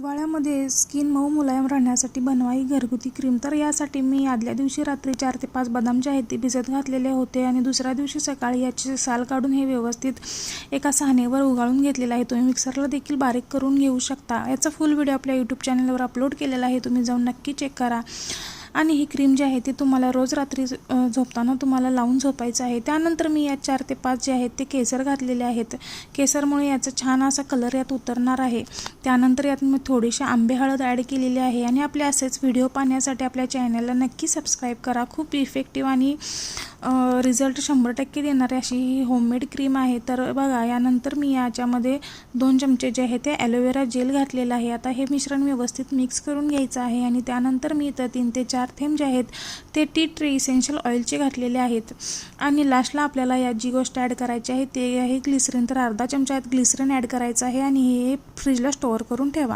हिवाळ्यामध्ये स्किन मऊ मुलायम राहण्यासाठी बनवाई घरगुती क्रीम. तर यासाठी मी आदल्या दिवशी रात्री चार ते पाच बदाम जे आहेत ते भिजत घातलेले होते आणि दुसऱ्या दिवशी सकाळी याचे साल काढून हे व्यवस्थित एका सहानेवर उगाळून घेतलेलं आहे. तुम्ही मिक्सरला देखील बारीक करून घेऊ शकता. याचा फुल व्हिडिओ आपल्या यूट्यूब चॅनलवर अपलोड केलेला आहे. तुम्ही जाऊन नक्की चेक करा. आणि ही क्रीम जी आहे ती तुम्हाला रोज रात्री झोपताना तुम्हाला लावून झोपायचं आहे. त्यानंतर मी यात चार ते पाच जे आहेत ते केसर घातलेले आहेत. केसरमुळे याचा छान असा कलर यात उतरणार आहे. त्यानंतर यात मी थोडीशी आंबे हळद ॲड केलेली आहे. आणि आपले असेच व्हिडिओ पाहण्यासाठी आपल्या चॅनलला नक्की सबस्क्राईब करा. खूप इफेक्टिव्ह आणि रिझल्ट शंभर टक्के देणारी अशी ही होममेड क्रीम आहे. तर बघा यानंतर मी याच्यामध्ये दोन चमचे जे आहे ते ॲलोवेरा जेल घातलेलं आहे. आता हे मिश्रण व्यवस्थित मिक्स करून घ्यायचं आहे आणि त्यानंतर मी इथं तीन ते चार थेंब जे आहेत ते टी ट्री इसेन्शियल ऑइलचे घातलेले आहेत. आणि लास्टला आपल्याला यात जी गोष्ट ॲड करायची आहे ते आहे ग्लिसरीन तर अर्धा चमचा यात ग्लिसरीन ॲड करायचं आहे आणि हे फ्रीजला स्टोअर करून ठेवा.